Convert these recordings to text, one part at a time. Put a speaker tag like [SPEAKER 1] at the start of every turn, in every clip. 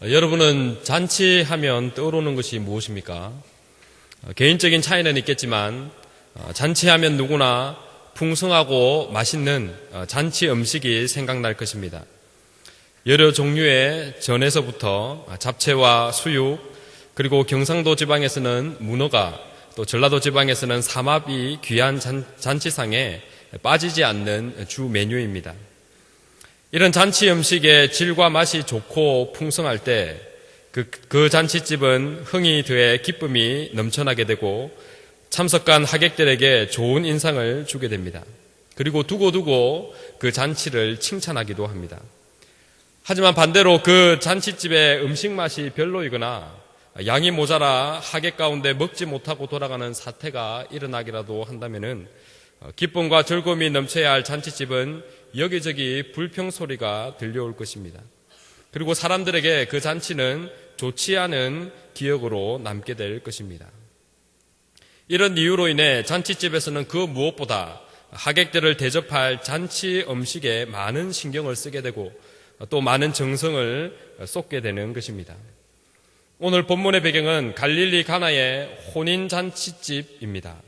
[SPEAKER 1] 어, 여러분은 잔치하면 떠오르는 것이 무엇입니까? 어, 개인적인 차이는 있겠지만 어, 잔치하면 누구나 풍성하고 맛있는 잔치 음식이 생각날 것입니다. 여러 종류의 전에서부터 잡채와 수육 그리고 경상도 지방에서는 문어가 또 전라도 지방에서는 삼합이 귀한 잔치상에 빠지지 않는 주 메뉴입니다. 이런 잔치 음식의 질과 맛이 좋고 풍성할 때 그, 그 잔치집은 흥이 더해 기쁨이 넘쳐나게 되고 참석한 하객들에게 좋은 인상을 주게 됩니다. 그리고 두고두고 그 잔치를 칭찬하기도 합니다. 하지만 반대로 그 잔치집의 음식 맛이 별로이거나 양이 모자라 하객 가운데 먹지 못하고 돌아가는 사태가 일어나기라도 한다면은 기쁨과 즐거움이 넘쳐야 할 잔치집은 여기저기 불평 소리가 들려올 것입니다. 그리고 사람들에게 그 잔치는 좋지 않은 기억으로 남게 될 것입니다. 이런 이유로 인해 잔치집에서는 그 무엇보다 하객들을 대접할 잔치 음식에 많은 신경을 쓰게 되고 또 많은 정성을 쏟게 되는 것입니다. 오늘 본문의 배경은 갈릴리 가나의 혼인 잔치집입니다.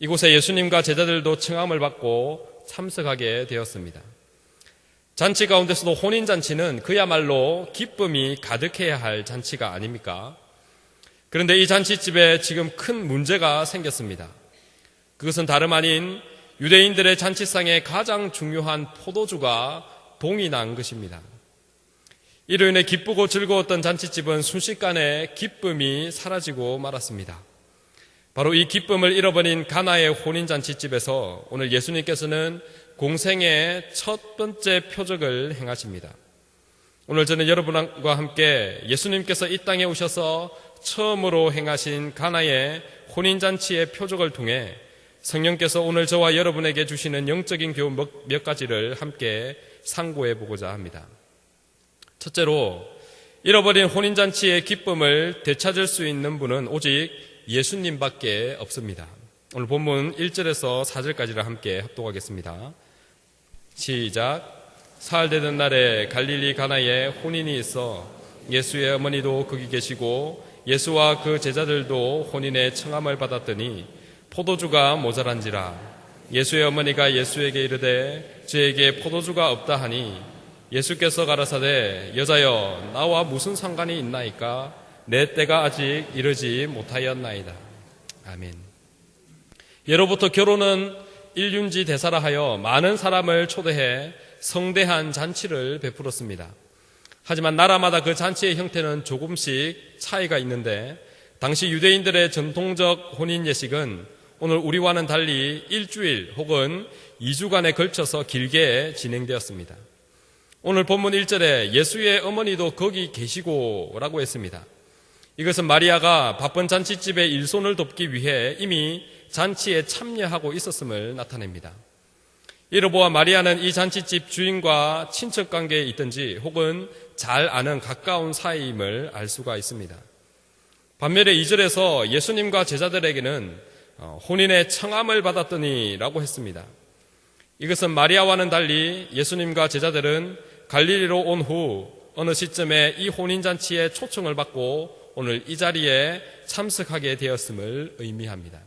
[SPEAKER 1] 이곳에 예수님과 제자들도 청함을 받고 참석하게 되었습니다. 잔치 가운데서도 혼인잔치는 그야말로 기쁨이 가득해야 할 잔치가 아닙니까? 그런데 이 잔치집에 지금 큰 문제가 생겼습니다. 그것은 다름 아닌 유대인들의 잔치상에 가장 중요한 포도주가 동이 난 것입니다. 이로 인해 기쁘고 즐거웠던 잔치집은 순식간에 기쁨이 사라지고 말았습니다. 바로 이 기쁨을 잃어버린 가나의 혼인잔치집에서 오늘 예수님께서는 공생의 첫 번째 표적을 행하십니다. 오늘 저는 여러분과 함께 예수님께서 이 땅에 오셔서 처음으로 행하신 가나의 혼인잔치의 표적을 통해 성령께서 오늘 저와 여러분에게 주시는 영적인 교훈 몇 가지를 함께 상고해 보고자 합니다. 첫째로, 잃어버린 혼인잔치의 기쁨을 되찾을 수 있는 분은 오직 예수님밖에 없습니다. 오늘 본문 1절에서 4절까지를 함께 합독하겠습니다. 시작. 사흘 되던 날에 갈릴리 가나에 혼인이 있어 예수의 어머니도 거기 계시고 예수와 그 제자들도 혼인의 청함을 받았더니 포도주가 모자란지라 예수의 어머니가 예수에게 이르되 저에게 포도주가 없다 하니 예수께서 가라사대 여자여 나와 무슨 상관이 있나이까 내 때가 아직 이르지 못하였나이다. 아멘. 예로부터 결혼은 일륜지 대사라 하여 많은 사람을 초대해 성대한 잔치를 베풀었습니다. 하지만 나라마다 그 잔치의 형태는 조금씩 차이가 있는데 당시 유대인들의 전통적 혼인 예식은 오늘 우리와는 달리 일주일 혹은 2주간에 걸쳐서 길게 진행되었습니다. 오늘 본문 1절에 예수의 어머니도 거기 계시고 라고 했습니다. 이것은 마리아가 바쁜 잔치집에 일손을 돕기 위해 이미 잔치에 참여하고 있었음을 나타냅니다. 이를 보아 마리아는 이 잔치집 주인과 친척 관계에 있든지 혹은 잘 아는 가까운 사이임을 알 수가 있습니다. 반면에 이절에서 예수님과 제자들에게는 어, 혼인의 청함을 받았더니 라고 했습니다. 이것은 마리아와는 달리 예수님과 제자들은 갈릴리로 온 후 어느 시점에 이 혼인잔치에 초청을 받고 오늘 이 자리에 참석하게 되었음을 의미합니다.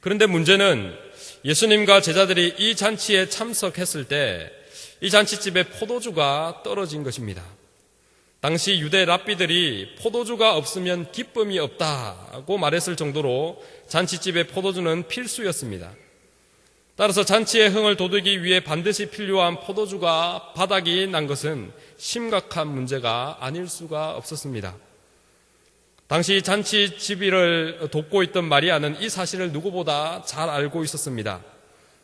[SPEAKER 1] 그런데 문제는 예수님과 제자들이 이 잔치에 참석했을 때 이 잔치집에 포도주가 떨어진 것입니다. 당시 유대 랍비들이 포도주가 없으면 기쁨이 없다고 말했을 정도로 잔치집에 포도주는 필수였습니다. 따라서 잔치의 흥을 돋우기 위해 반드시 필요한 포도주가 바닥이 난 것은 심각한 문제가 아닐 수가 없었습니다. 당시 잔치 집비를 돕고 있던 마리아는 이 사실을 누구보다 잘 알고 있었습니다.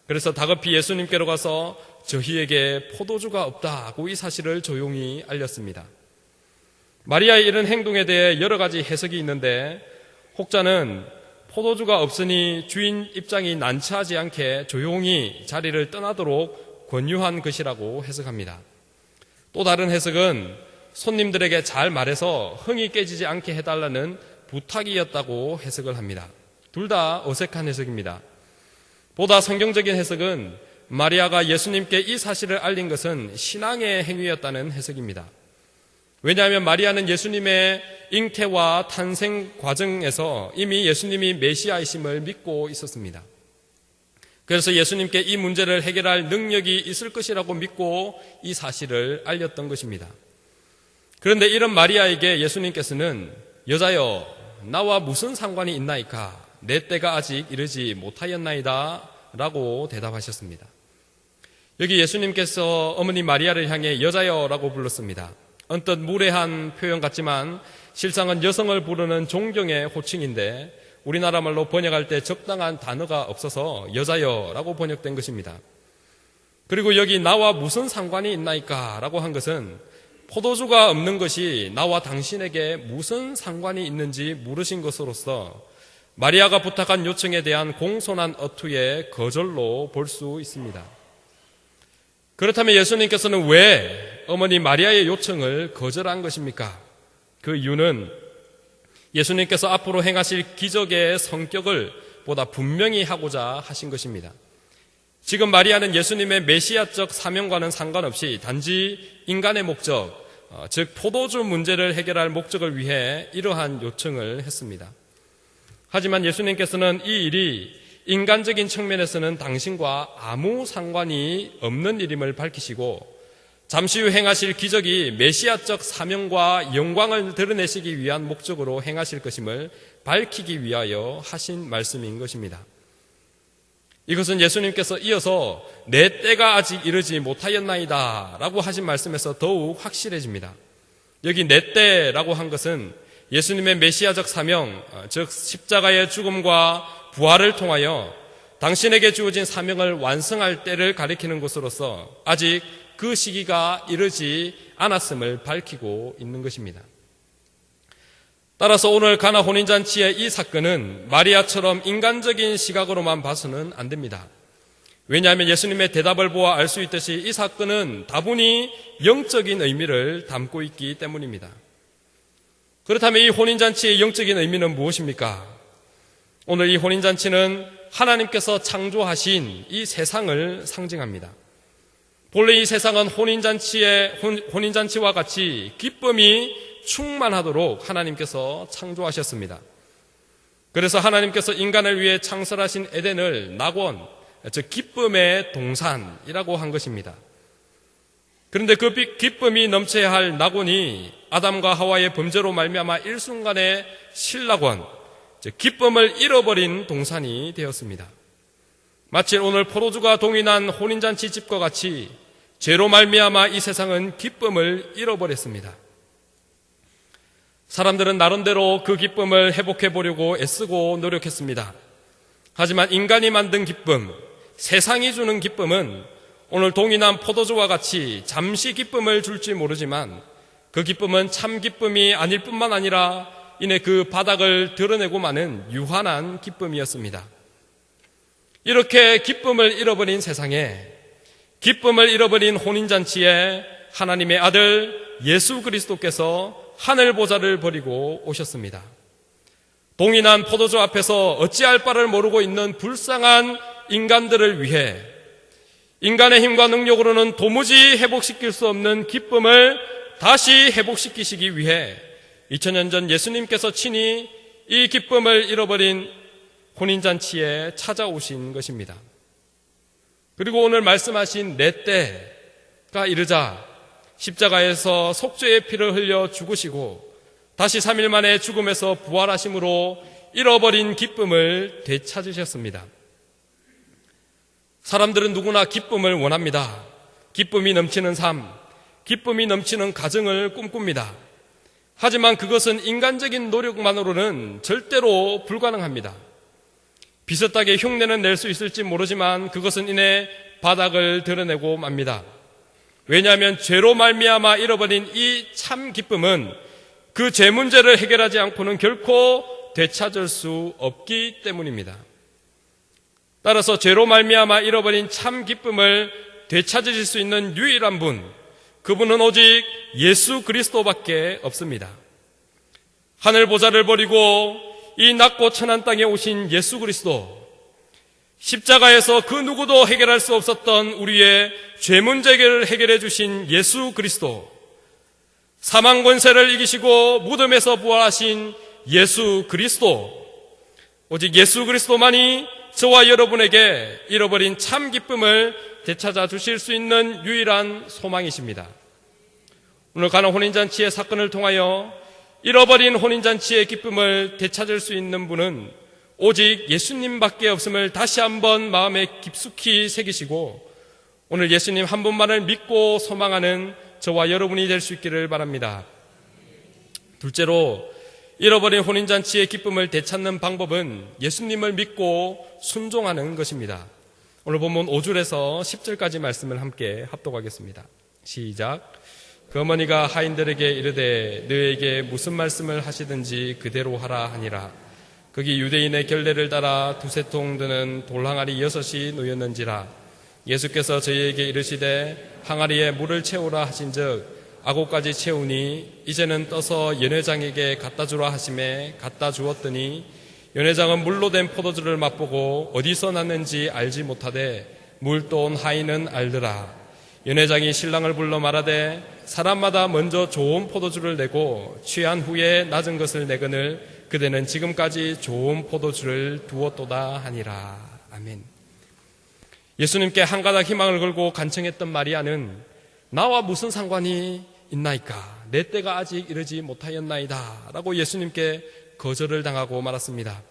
[SPEAKER 1] 그래서 다급히 예수님께로 가서 저희에게 포도주가 없다고 이 사실을 조용히 알렸습니다. 마리아의 이런 행동에 대해 여러 가지 해석이 있는데 혹자는 포도주가 없으니 주인 입장이 난처하지 않게 조용히 자리를 떠나도록 권유한 것이라고 해석합니다. 또 다른 해석은 손님들에게 잘 말해서 흥이 깨지지 않게 해달라는 부탁이었다고 해석을 합니다. 둘 다 어색한 해석입니다. 보다 성경적인 해석은 마리아가 예수님께 이 사실을 알린 것은 신앙의 행위였다는 해석입니다. 왜냐하면 마리아는 예수님의 잉태와 탄생 과정에서 이미 예수님이 메시아이심을 믿고 있었습니다. 그래서 예수님께 이 문제를 해결할 능력이 있을 것이라고 믿고 이 사실을 알렸던 것입니다. 그런데 이런 마리아에게 예수님께서는 여자여 나와 무슨 상관이 있나이까 내 때가 아직 이르지 못하였나이다 라고 대답하셨습니다. 여기 예수님께서 어머니 마리아를 향해 여자여라고 불렀습니다. 언뜻 무례한 표현 같지만 실상은 여성을 부르는 존경의 호칭인데 우리나라 말로 번역할 때 적당한 단어가 없어서 여자여라고 번역된 것입니다. 그리고 여기 나와 무슨 상관이 있나이까 라고 한 것은 포도주가 없는 것이 나와 당신에게 무슨 상관이 있는지 물으신 것으로서 마리아가 부탁한 요청에 대한 공손한 어투의 거절로 볼 수 있습니다. 그렇다면 예수님께서는 왜 어머니 마리아의 요청을 거절한 것입니까? 그 이유는 예수님께서 앞으로 행하실 기적의 성격을 보다 분명히 하고자 하신 것입니다. 지금 마리아는 예수님의 메시아적 사명과는 상관없이 단지 인간의 목적, 어, 즉 포도주 문제를 해결할 목적을 위해 이러한 요청을 했습니다. 하지만 예수님께서는 이 일이 인간적인 측면에서는 당신과 아무 상관이 없는 일임을 밝히시고 잠시 후 행하실 기적이 메시아적 사명과 영광을 드러내시기 위한 목적으로 행하실 것임을 밝히기 위하여 하신 말씀인 것입니다. 이것은 예수님께서 이어서 내 때가 아직 이르지 못하였나이다 라고 하신 말씀에서 더욱 확실해집니다. 여기 내 때라고 한 것은 예수님의 메시아적 사명, 즉 십자가의 죽음과 부활을 통하여 당신에게 주어진 사명을 완성할 때를 가리키는 것으로서 아직 그 시기가 이르지 않았음을 밝히고 있는 것입니다. 따라서 오늘 가나 혼인잔치의 이 사건은 마리아처럼 인간적인 시각으로만 봐서는 안 됩니다. 왜냐하면 예수님의 대답을 보아 알 수 있듯이 이 사건은 다분히 영적인 의미를 담고 있기 때문입니다. 그렇다면 이 혼인잔치의 영적인 의미는 무엇입니까? 오늘 이 혼인잔치는 하나님께서 창조하신 이 세상을 상징합니다. 본래 이 세상은 혼인잔치의, 혼인잔치와 같이 기쁨이 충만하도록 하나님께서 창조하셨습니다. 그래서 하나님께서 인간을 위해 창설하신 에덴을 낙원, 즉 기쁨의 동산이라고 한 것입니다. 그런데 그 기쁨이 넘쳐야 할 낙원이 아담과 하와의 범죄로 말미암아 일순간에 신락원, 즉 기쁨을 잃어버린 동산이 되었습니다. 마치 오늘 포도주가 동인한 혼인잔치 집과 같이 죄로 말미암아 이 세상은 기쁨을 잃어버렸습니다. 사람들은 나름대로 그 기쁨을 회복해 보려고 애쓰고 노력했습니다. 하지만 인간이 만든 기쁨, 세상이 주는 기쁨은 오늘 동인한 포도주와 같이 잠시 기쁨을 줄지 모르지만 그 기쁨은 참 기쁨이 아닐 뿐만 아니라 이내 그 바닥을 드러내고 마는 유한한 기쁨이었습니다. 이렇게 기쁨을 잃어버린 세상에 기쁨을 잃어버린 혼인잔치에 하나님의 아들 예수 그리스도께서 하늘 보좌를 버리고 오셨습니다. 동인한 포도주 앞에서 어찌할 바를 모르고 있는 불쌍한 인간들을 위해 인간의 힘과 능력으로는 도무지 회복시킬 수 없는 기쁨을 다시 회복시키시기 위해 2000년 전 예수님께서 친히 이 기쁨을 잃어버린 혼인잔치에 찾아오신 것입니다. 그리고 오늘 말씀하신 내 때가 이르자 십자가에서 속죄의 피를 흘려 죽으시고 다시 3일 만에 죽음에서 부활하심으로 잃어버린 기쁨을 되찾으셨습니다. 사람들은 누구나 기쁨을 원합니다. 기쁨이 넘치는 삶, 기쁨이 넘치는 가정을 꿈꿉니다. 하지만 그것은 인간적인 노력만으로는 절대로 불가능합니다. 비슷하게 흉내는 낼 수 있을지 모르지만 그것은 이내 바닥을 드러내고 맙니다. 왜냐하면 죄로 말미암아 잃어버린 이 참 기쁨은 그 죄 문제를 해결하지 않고는 결코 되찾을 수 없기 때문입니다. 따라서 죄로 말미암아 잃어버린 참 기쁨을 되찾으실 수 있는 유일한 분, 그분은 오직 예수 그리스도밖에 없습니다. 하늘 보좌를 버리고 이 낮고 천한 땅에 오신 예수 그리스도, 십자가에서 그 누구도 해결할 수 없었던 우리의 죄 문제를 해결해 주신 예수 그리스도, 사망 권세를 이기시고 무덤에서 부활하신 예수 그리스도 오직 예수 그리스도만이 저와 여러분에게 잃어버린 참 기쁨을 되찾아 주실 수 있는 유일한 소망이십니다. 오늘 가는 혼인잔치의 사건을 통하여 잃어버린 혼인잔치의 기쁨을 되찾을 수 있는 분은 오직 예수님밖에 없음을 다시 한번 마음에 깊숙이 새기시고 오늘 예수님 한 분만을 믿고 소망하는 저와 여러분이 될 수 있기를 바랍니다. 둘째로 잃어버린 혼인잔치의 기쁨을 되찾는 방법은 예수님을 믿고 순종하는 것입니다. 오늘 본문 5절에서 10절까지 말씀을 함께 합독하겠습니다. 시작. 그 어머니가 하인들에게 이르되 너에게 무슨 말씀을 하시든지 그대로 하라 하니라. 거기 유대인의 결례를 따라 두세 통 드는 돌항아리 여섯이 놓였는지라. 예수께서 저희에게 이르시되 항아리에 물을 채우라 하신즉 아고까지 채우니 이제는 떠서 연회장에게 갖다 주라 하심에 갖다 주었더니 연회장은 물로 된 포도주를 맛보고 어디서 났는지 알지 못하되 물돈 하인은 알더라. 연회장이 신랑을 불러 말하되 사람마다 먼저 좋은 포도주를 내고 취한 후에 낮은 것을 내거늘 그대는 지금까지 좋은 포도주를 두었도다 하니라. 아멘. 예수님께 한 가닥 희망을 걸고 간청했던 마리아는 나와 무슨 상관이 있나이까? 내 때가 아직 이르지 못하였나이다. 라고 예수님께 거절을 당하고 말았습니다.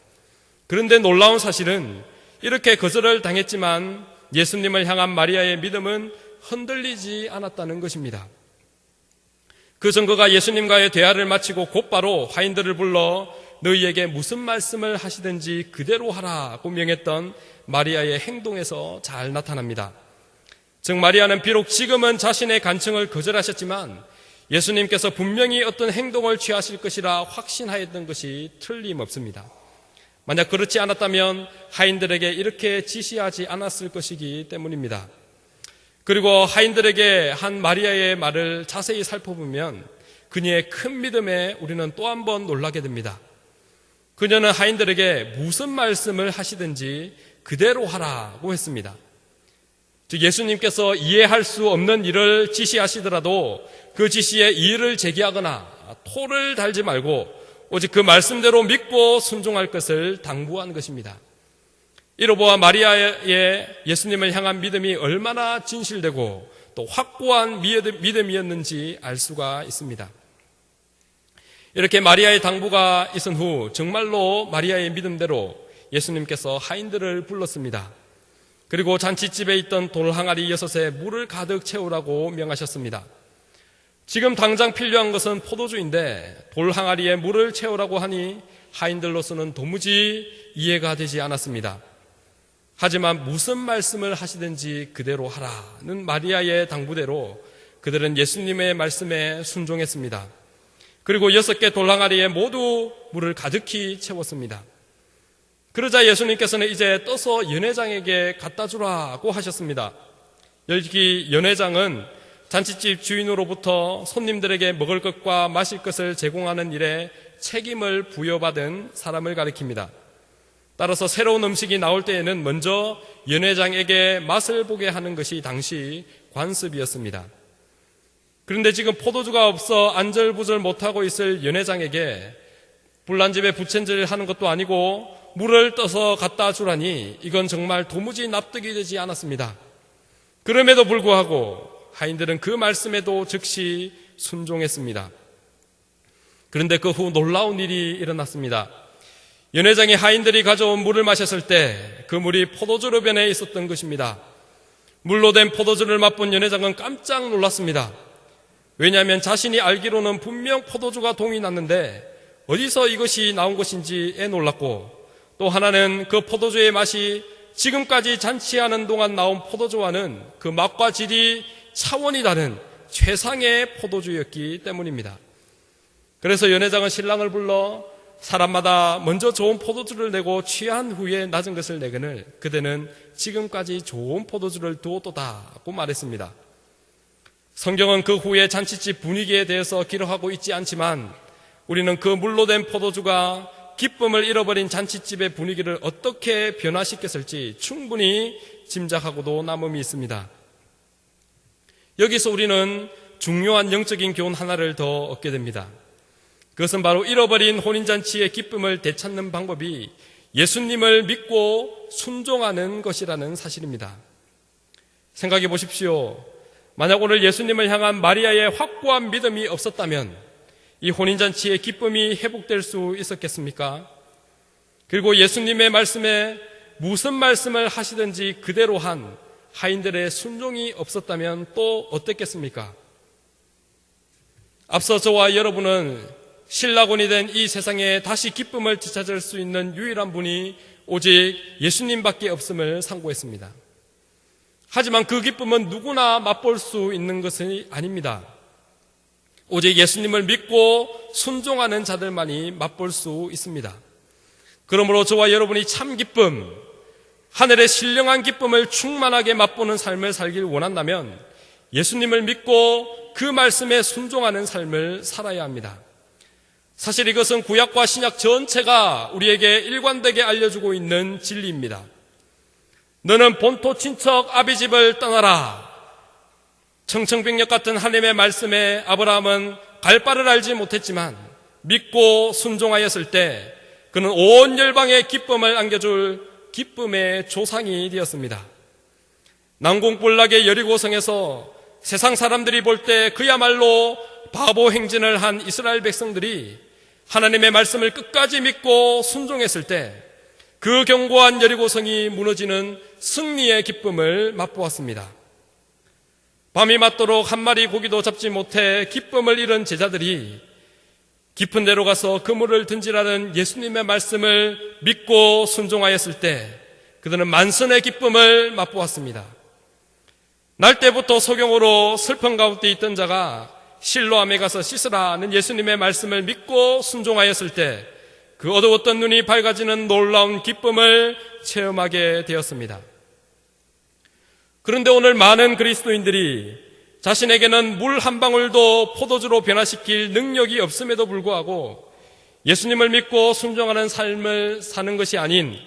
[SPEAKER 1] 그런데 놀라운 사실은 이렇게 거절을 당했지만 예수님을 향한 마리아의 믿음은 흔들리지 않았다는 것입니다. 그 증거가 예수님과의 대화를 마치고 곧바로 화인들을 불러 너희에게 무슨 말씀을 하시든지 그대로 하라고 명했던 마리아의 행동에서 잘 나타납니다. 즉 마리아는 비록 지금은 자신의 간청을 거절하셨지만 예수님께서 분명히 어떤 행동을 취하실 것이라 확신하였던 것이 틀림없습니다. 만약 그렇지 않았다면 하인들에게 이렇게 지시하지 않았을 것이기 때문입니다. 그리고 하인들에게 한 마리아의 말을 자세히 살펴보면 그녀의 큰 믿음에 우리는 또 한 번 놀라게 됩니다. 그녀는 하인들에게 무슨 말씀을 하시든지 그대로 하라고 했습니다. 즉 예수님께서 이해할 수 없는 일을 지시하시더라도 그 지시에 이의를 제기하거나 토를 달지 말고 오직 그 말씀대로 믿고 순종할 것을 당부한 것입니다. 이로 보아 마리아의 예수님을 향한 믿음이 얼마나 진실되고 또 확고한 믿음이었는지 알 수가 있습니다. 이렇게 마리아의 당부가 있은 후 정말로 마리아의 믿음대로 예수님께서 하인들을 불렀습니다. 그리고 잔치집에 있던 돌항아리 여섯에 물을 가득 채우라고 명하셨습니다. 지금 당장 필요한 것은 포도주인데 돌항아리에 물을 채우라고 하니 하인들로서는 도무지 이해가 되지 않았습니다. 하지만 무슨 말씀을 하시든지 그대로 하라는 마리아의 당부대로 그들은 예수님의 말씀에 순종했습니다. 그리고 여섯 개 돌항아리에 모두 물을 가득히 채웠습니다. 그러자 예수님께서는 이제 떠서 연회장에게 갖다 주라고 하셨습니다. 여기 연회장은 잔치집 주인으로부터 손님들에게 먹을 것과 마실 것을 제공하는 일에 책임을 부여받은 사람을 가리킵니다. 따라서 새로운 음식이 나올 때에는 먼저 연회장에게 맛을 보게 하는 것이 당시 관습이었습니다. 그런데 지금 포도주가 없어 안절부절 못하고 있을 연회장에게 불난 집에 부채질 하는 것도 아니고 물을 떠서 갖다 주라니 이건 정말 도무지 납득이 되지 않았습니다. 그럼에도 불구하고 하인들은 그 말씀에도 즉시 순종했습니다. 그런데 그 후 놀라운 일이 일어났습니다. 연회장의 하인들이 가져온 물을 마셨을 때 그 물이 포도주로 변해 있었던 것입니다. 물로 된 포도주를 맛본 연회장은 깜짝 놀랐습니다. 왜냐하면 자신이 알기로는 분명 포도주가 동이 났는데 어디서 이것이 나온 것인지에 놀랐고 또 하나는 그 포도주의 맛이 지금까지 잔치하는 동안 나온 포도주와는 그 맛과 질이 차원이 다른 최상의 포도주였기 때문입니다. 그래서 연회장은 신랑을 불러 사람마다 먼저 좋은 포도주를 내고 취한 후에 낮은 것을 내거늘 그대는 지금까지 좋은 포도주를 두었도다고 말했습니다. 성경은 그 후에 잔치집 분위기에 대해서 기록하고 있지 않지만 우리는 그 물로 된 포도주가 기쁨을 잃어버린 잔치집의 분위기를 어떻게 변화시켰을지 충분히 짐작하고도 남음이 있습니다. 여기서 우리는 중요한 영적인 교훈 하나를 더 얻게 됩니다. 그것은 바로 잃어버린 혼인잔치의 기쁨을 되찾는 방법이 예수님을 믿고 순종하는 것이라는 사실입니다. 생각해 보십시오. 만약 오늘 예수님을 향한 마리아의 확고한 믿음이 없었다면 이 혼인잔치의 기쁨이 회복될 수 있었겠습니까? 그리고 예수님의 말씀에 무슨 말씀을 하시든지 그대로 한 하인들의 순종이 없었다면 또 어땠겠습니까? 앞서 저와 여러분은 신라곤이 된 이 세상에 다시 기쁨을 되찾을 수 있는 유일한 분이 오직 예수님밖에 없음을 상고했습니다. 하지만 그 기쁨은 누구나 맛볼 수 있는 것이 아닙니다. 오직 예수님을 믿고 순종하는 자들만이 맛볼 수 있습니다. 그러므로 저와 여러분이 참 기쁨, 하늘의 신령한 기쁨을 충만하게 맛보는 삶을 살길 원한다면 예수님을 믿고 그 말씀에 순종하는 삶을 살아야 합니다. 사실 이것은 구약과 신약 전체가 우리에게 일관되게 알려주고 있는 진리입니다. 너는 본토 친척 아비 집을 떠나라. 청청백력 같은 하나님의 말씀에 아브라함은 갈 바를 알지 못했지만 믿고 순종하였을 때 그는 온 열방의 기쁨을 안겨줄 기쁨의 조상이 되었습니다. 난공불락의 여리고성에서 세상 사람들이 볼 때 그야말로 바보 행진을 한 이스라엘 백성들이 하나님의 말씀을 끝까지 믿고 순종했을 때 그 견고한 여리고성이 무너지는 승리의 기쁨을 맛보았습니다. 밤이 맞도록 한 마리 고기도 잡지 못해 기쁨을 잃은 제자들이 깊은 데로 가서 그물을 든지라는 예수님의 말씀을 믿고 순종하였을 때 그들은 만선의 기쁨을 맛보았습니다. 날 때부터 소경으로 슬픈 가운데 있던 자가 실로암에 가서 씻으라는 예수님의 말씀을 믿고 순종하였을 때 그 어두웠던 눈이 밝아지는 놀라운 기쁨을 체험하게 되었습니다. 그런데 오늘 많은 그리스도인들이 자신에게는 물 한 방울도 포도주로 변화시킬 능력이 없음에도 불구하고 예수님을 믿고 순종하는 삶을 사는 것이 아닌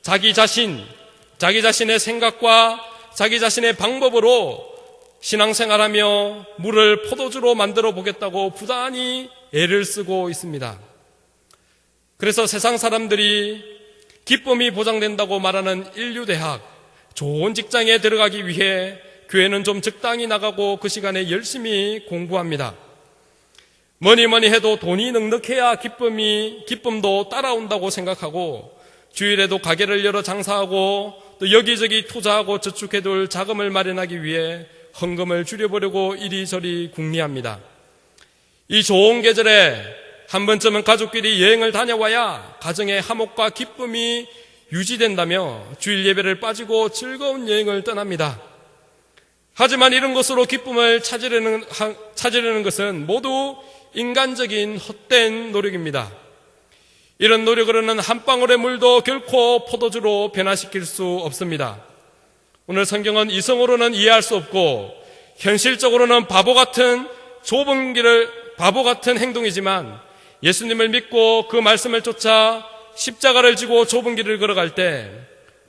[SPEAKER 1] 자기 자신, 자기 자신의 생각과 자기 자신의 방법으로 신앙생활하며 물을 포도주로 만들어 보겠다고 부단히 애를 쓰고 있습니다. 그래서 세상 사람들이 기쁨이 보장된다고 말하는 인류 대학, 좋은 직장에 들어가기 위해 교회는 좀 적당히 나가고 그 시간에 열심히 공부합니다. 뭐니 뭐니 해도 돈이 넉넉해야 기쁨이, 기쁨도 따라온다고 생각하고 주일에도 가게를 열어 장사하고 또 여기저기 투자하고 저축해둘 자금을 마련하기 위해 헌금을 줄여보려고 이리저리 궁리합니다. 이 좋은 계절에 한 번쯤은 가족끼리 여행을 다녀와야 가정의 화목과 기쁨이 유지된다며 주일 예배를 빠지고 즐거운 여행을 떠납니다. 하지만 이런 것으로 기쁨을 찾으려는, 찾으려는 것은 모두 인간적인 헛된 노력입니다. 이런 노력으로는 한 방울의 물도 결코 포도주로 변화시킬 수 없습니다. 오늘 성경은 이성으로는 이해할 수 없고 현실적으로는 바보 같은 좁은 길을 바보 같은 행동이지만 예수님을 믿고 그 말씀을 쫓아 십자가를 지고 좁은 길을 걸어갈 때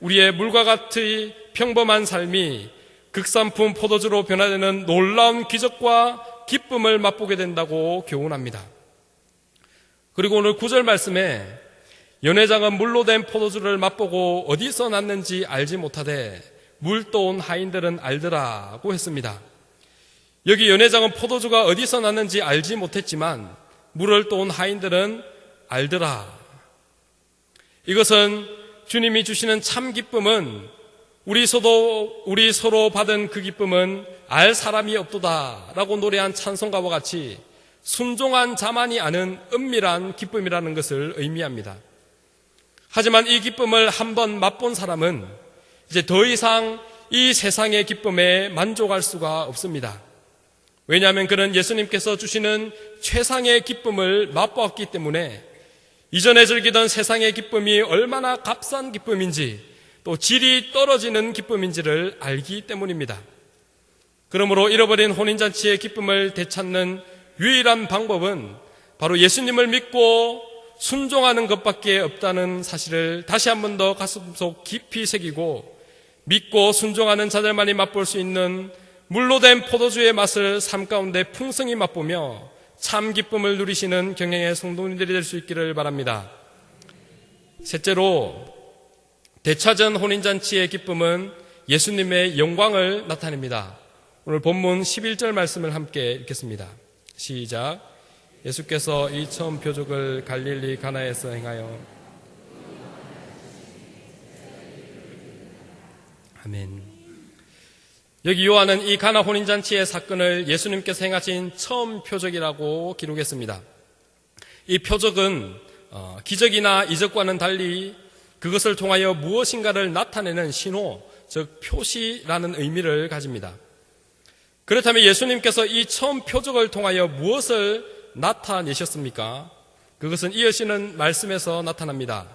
[SPEAKER 1] 우리의 물과 같이 평범한 삶이 극산품 포도주로 변화되는 놀라운 기적과 기쁨을 맛보게 된다고 교훈합니다. 그리고 오늘 구절 말씀에 연회장은 물로 된 포도주를 맛보고 어디서 났는지 알지 못하되 물 떠온 하인들은 알더라고 했습니다. 여기 연회장은 포도주가 어디서 났는지 알지 못했지만 물을 떠온 하인들은 알더라. 이것은 주님이 주시는 참 기쁨은 우리 서도 우리 서로 받은 그 기쁨은 알 사람이 없도다 라고 노래한 찬송가와 같이 순종한 자만이 아는 은밀한 기쁨이라는 것을 의미합니다. 하지만 이 기쁨을 한번 맛본 사람은 이제 더 이상 이 세상의 기쁨에 만족할 수가 없습니다. 왜냐하면 그는 예수님께서 주시는 최상의 기쁨을 맛보았기 때문에 이전에 즐기던 세상의 기쁨이 얼마나 값싼 기쁨인지 또 질이 떨어지는 기쁨인지를 알기 때문입니다. 그러므로 잃어버린 혼인잔치의 기쁨을 되찾는 유일한 방법은 바로 예수님을 믿고 순종하는 것밖에 없다는 사실을 다시 한 번 더 가슴속 깊이 새기고 믿고 순종하는 자들만이 맛볼 수 있는 물로 된 포도주의 맛을 삶 가운데 풍성히 맛보며 참 기쁨을 누리시는 경영의 성도님들이 될 수 있기를 바랍니다. 셋째로 대차전 혼인잔치의 기쁨은 예수님의 영광을 나타냅니다. 오늘 본문 11절 말씀을 함께 읽겠습니다. 시작. 예수께서 이 처음 표적을 갈릴리 가나에서 행하여 아멘. 여기 요한은 이 가나 혼인잔치의 사건을 예수님께서 행하신 처음 표적이라고 기록했습니다. 이 표적은 어, 기적이나 이적과는 달리 그것을 통하여 무엇인가를 나타내는 신호, 즉 표시라는 의미를 가집니다. 그렇다면 예수님께서 이 처음 표적을 통하여 무엇을 나타내셨습니까? 그것은 이어지는 말씀에서 나타납니다.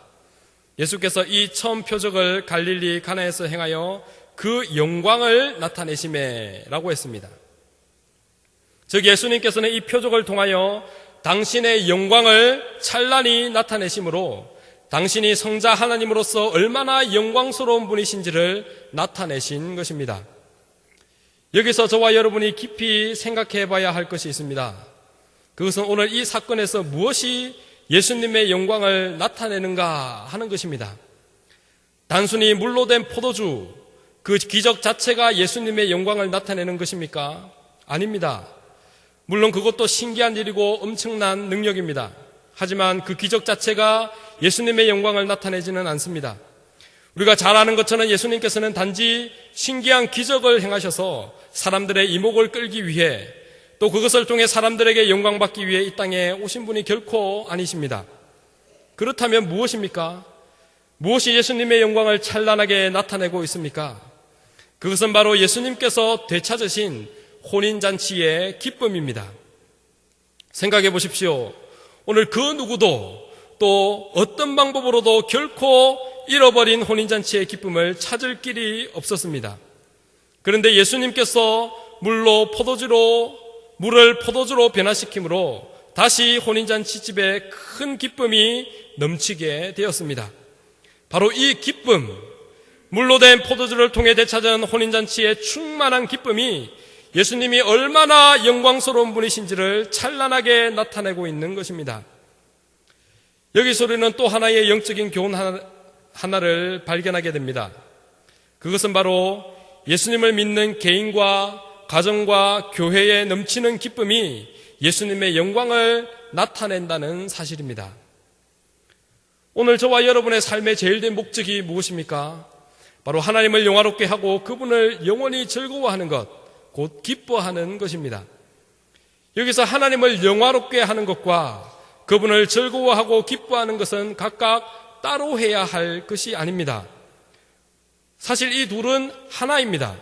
[SPEAKER 1] 예수께서 이 처음 표적을 갈릴리 가나에서 행하여 그 영광을 나타내심에라고 했습니다. 즉 예수님께서는 이 표적을 통하여 당신의 영광을 찬란히 나타내심으로 당신이 성자 하나님으로서 얼마나 영광스러운 분이신지를 나타내신 것입니다. 여기서 저와 여러분이 깊이 생각해 봐야 할 것이 있습니다. 그것은 오늘 이 사건에서 무엇이 예수님의 영광을 나타내는가 하는 것입니다. 단순히 물로 된 포도주, 그 기적 자체가 예수님의 영광을 나타내는 것입니까? 아닙니다. 물론 그것도 신기한 일이고 엄청난 능력입니다. 하지만 그 기적 자체가 예수님의 영광을 나타내지는 않습니다. 우리가 잘 아는 것처럼 예수님께서는 단지 신기한 기적을 행하셔서 사람들의 이목을 끌기 위해 또 그것을 통해 사람들에게 영광받기 위해 이 땅에 오신 분이 결코 아니십니다. 그렇다면 무엇입니까? 무엇이 예수님의 영광을 찬란하게 나타내고 있습니까? 그것은 바로 예수님께서 되찾으신 혼인잔치의 기쁨입니다. 생각해 보십시오. 오늘 그 누구도 또 어떤 방법으로도 결코 잃어버린 혼인잔치의 기쁨을 찾을 길이 없었습니다. 그런데 예수님께서 물로 포도주로 물을 포도주로 변화시킴으로 다시 혼인잔치 집에 큰 기쁨이 넘치게 되었습니다. 바로 이 기쁨, 물로 된 포도주를 통해 되찾은 혼인잔치의 충만한 기쁨이 예수님이 얼마나 영광스러운 분이신지를 찬란하게 나타내고 있는 것입니다. 여기서 우리는 또 하나의 영적인 교훈 하나 를 발견하게 됩니다. 그것은 바로 예수님을 믿는 개인과 가정과 교회에 넘치는 기쁨이 예수님의 영광을 나타낸다는 사실입니다. 오늘 저와 여러분의 삶의 제일 된 목적이 무엇입니까? 바로 하나님을 영화롭게 하고 그분을 영원히 즐거워하는 것, 곧 기뻐하는 것입니다. 여기서 하나님을 영화롭게 하는 것과 그분을 즐거워하고 기뻐하는 것은 각각 따로 해야 할 것이 아닙니다. 사실 이 둘은 하나입니다.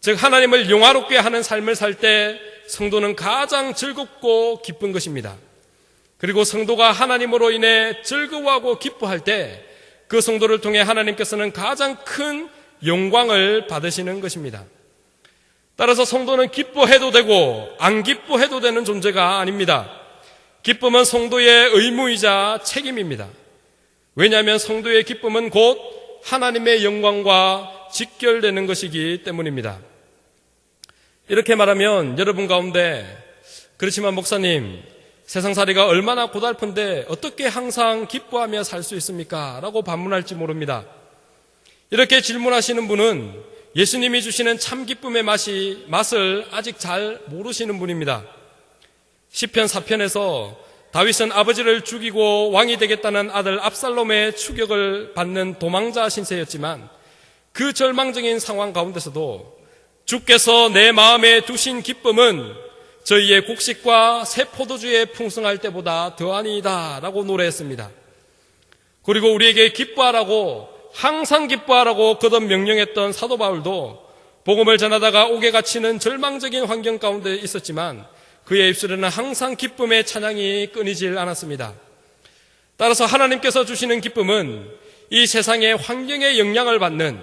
[SPEAKER 1] 즉, 하나님을 영화롭게 하는 삶을 살 때 성도는 가장 즐겁고 기쁜 것입니다. 그리고 성도가 하나님으로 인해 즐거워하고 기뻐할 때 그 성도를 통해 하나님께서는 가장 큰 영광을 받으시는 것입니다. 따라서 성도는 기뻐해도 되고 안 기뻐해도 되는 존재가 아닙니다. 기쁨은 성도의 의무이자 책임입니다. 왜냐하면 성도의 기쁨은 곧 하나님의 영광과 직결되는 것이기 때문입니다. 이렇게 말하면 여러분 가운데 그렇지만 목사님 세상살이가 얼마나 고달픈데 어떻게 항상 기뻐하며 살 수 있습니까? 라고 반문할지 모릅니다. 이렇게 질문하시는 분은 예수님이 주시는 참 기쁨의 맛이 맛을 아직 잘 모르시는 분입니다. 시편 4편에서 다윗은 아버지를 죽이고 왕이 되겠다는 아들 압살롬의 추격을 받는 도망자 신세였지만 그 절망적인 상황 가운데서도 주께서 내 마음에 두신 기쁨은 저희의 곡식과 새 포도주에 풍성할 때보다 더하니이다 라고 노래했습니다. 그리고 우리에게 기뻐하라고 항상 기뻐하라고 거듭 명령했던 사도 바울도 복음을 전하다가 옥에 갇히는 절망적인 환경 가운데 있었지만 그의 입술에는 항상 기쁨의 찬양이 끊이질 않았습니다. 따라서 하나님께서 주시는 기쁨은 이 세상의 환경에 영향을 받는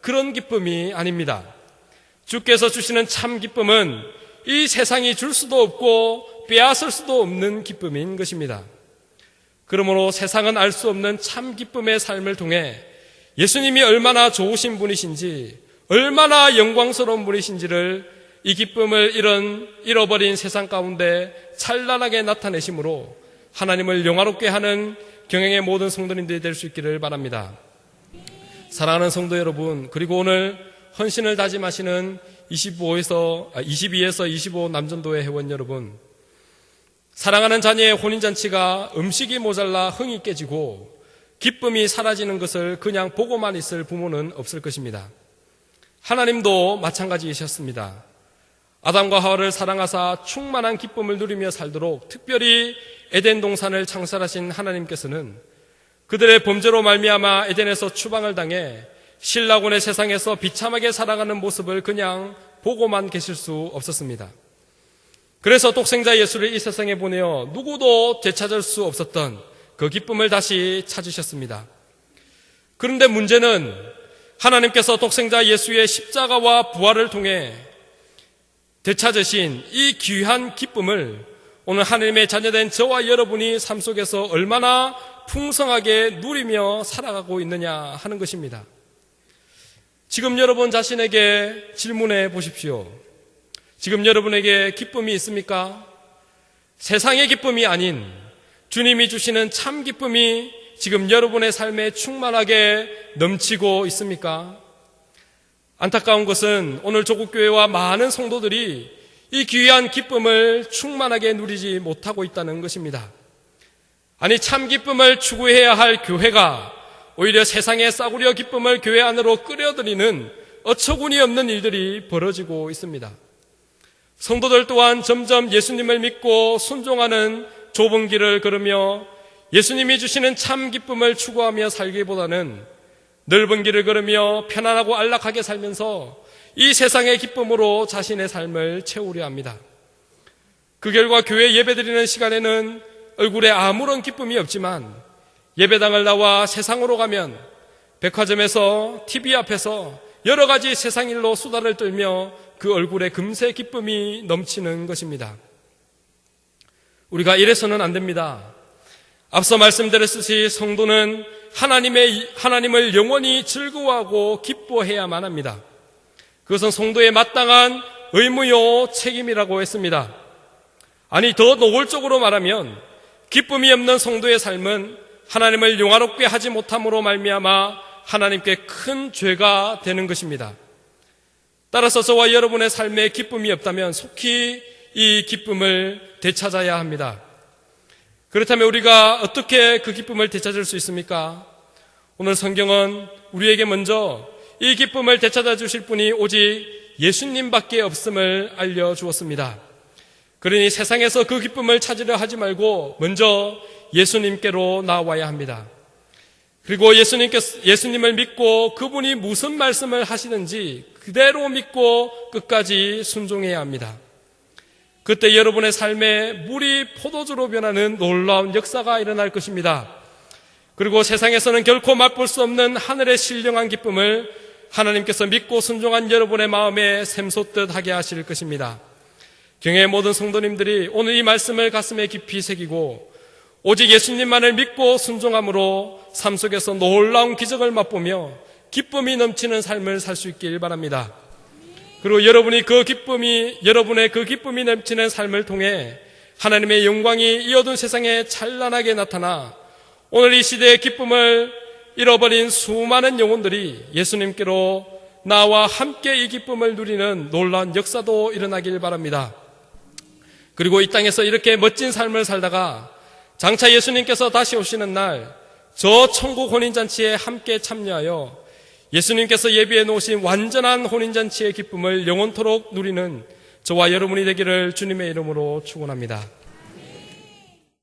[SPEAKER 1] 그런 기쁨이 아닙니다. 주께서 주시는 참 기쁨은 이 세상이 줄 수도 없고 빼앗을 수도 없는 기쁨인 것입니다. 그러므로 세상은 알 수 없는 참 기쁨의 삶을 통해 예수님이 얼마나 좋으신 분이신지, 얼마나 영광스러운 분이신지를 이 기쁨을 잃은 잃어버린 세상 가운데 찬란하게 나타내심으로 하나님을 영화롭게 하는 경영의 모든 성도님들이 될 수 있기를 바랍니다. 사랑하는 성도 여러분, 그리고 오늘 헌신을 다짐하시는 25에서 22에서 25 남전도의 회원 여러분, 사랑하는 자녀의 혼인잔치가 음식이 모자라 흥이 깨지고 기쁨이 사라지는 것을 그냥 보고만 있을 부모는 없을 것입니다. 하나님도 마찬가지이셨습니다. 아담과 하와를 사랑하사 충만한 기쁨을 누리며 살도록 특별히 에덴 동산을 창설하신 하나님께서는 그들의 범죄로 말미암아 에덴에서 추방을 당해 신라곤의 세상에서 비참하게 살아가는 모습을 그냥 보고만 계실 수 없었습니다. 그래서 독생자 예수를 이 세상에 보내어 누구도 되찾을 수 없었던 그 기쁨을 다시 찾으셨습니다. 그런데 문제는 하나님께서 독생자 예수의 십자가와 부활을 통해 되찾으신 이 귀한 기쁨을 오늘 하나님의 자녀된 저와 여러분이 삶 속에서 얼마나 풍성하게 누리며 살아가고 있느냐 하는 것입니다. 지금 여러분 자신에게 질문해 보십시오. 지금 여러분에게 기쁨이 있습니까? 세상의 기쁨이 아닌 주님이 주시는 참 기쁨이 지금 여러분의 삶에 충만하게 넘치고 있습니까? 안타까운 것은 오늘 조국교회와 많은 성도들이 이 귀한 기쁨을 충만하게 누리지 못하고 있다는 것입니다. 아니, 참 기쁨을 추구해야 할 교회가 오히려 세상의 싸구려 기쁨을 교회 안으로 끌어들이는 어처구니 없는 일들이 벌어지고 있습니다. 성도들 또한 점점 예수님을 믿고 순종하는 좁은 길을 걸으며 예수님이 주시는 참 기쁨을 추구하며 살기보다는 넓은 길을 걸으며 편안하고 안락하게 살면서 이 세상의 기쁨으로 자신의 삶을 채우려 합니다. 그 결과 교회 예배드리는 시간에는 얼굴에 아무런 기쁨이 없지만 예배당을 나와 세상으로 가면 백화점에서 TV 앞에서 여러 가지 세상 일로 수다를 떨며 그 얼굴에 금세 기쁨이 넘치는 것입니다. 우리가 이래서는 안 됩니다. 앞서 말씀드렸듯이 성도는 하나님의, 하나님을 영원히 즐거워하고 기뻐해야만 합니다. 그것은 성도의 마땅한 의무요 책임이라고 했습니다. 아니, 더 노골적으로 말하면 기쁨이 없는 성도의 삶은 하나님을 영화롭게 하지 못함으로 말미암아 하나님께 큰 죄가 되는 것입니다. 따라서 저와 여러분의 삶에 기쁨이 없다면 속히 이 기쁨을 되찾아야 합니다. 그렇다면 우리가 어떻게 그 기쁨을 되찾을 수 있습니까? 오늘 성경은 우리에게 먼저 이 기쁨을 되찾아 주실 분이 오직 예수님밖에 없음을 알려 주었습니다. 그러니 세상에서 그 기쁨을 찾으려 하지 말고 먼저 예수님께로 나와야 합니다. 그리고 예수님께 예수님을 믿고 그분이 무슨 말씀을 하시는지 그대로 믿고 끝까지 순종해야 합니다. 그때 여러분의 삶에 물이 포도주로 변하는 놀라운 역사가 일어날 것입니다. 그리고 세상에서는 결코 맛볼 수 없는 하늘의 신령한 기쁨을 하나님께서 믿고 순종한 여러분의 마음에 샘솟듯 하게 하실 것입니다. 경의 모든 성도님들이 오늘 이 말씀을 가슴에 깊이 새기고 오직 예수님만을 믿고 순종함으로 삶 속에서 놀라운 기적을 맛보며 기쁨이 넘치는 삶을 살 수 있길 바랍니다. 그리고 여러분이 그 기쁨이, 여러분의 그 기쁨이 넘치는 삶을 통해 하나님의 영광이 이어둔 세상에 찬란하게 나타나 오늘 이 시대의 기쁨을 잃어버린 수많은 영혼들이 예수님께로 나와 함께 이 기쁨을 누리는 놀라운 역사도 일어나길 바랍니다. 그리고 이 땅에서 이렇게 멋진 삶을 살다가 장차 예수님께서 다시 오시는 날 저 천국 혼인잔치에 함께 참여하여 예수님께서 예비해 놓으신 완전한 혼인잔치의 기쁨을 영원토록 누리는 저와 여러분이 되기를 주님의 이름으로 축원합니다.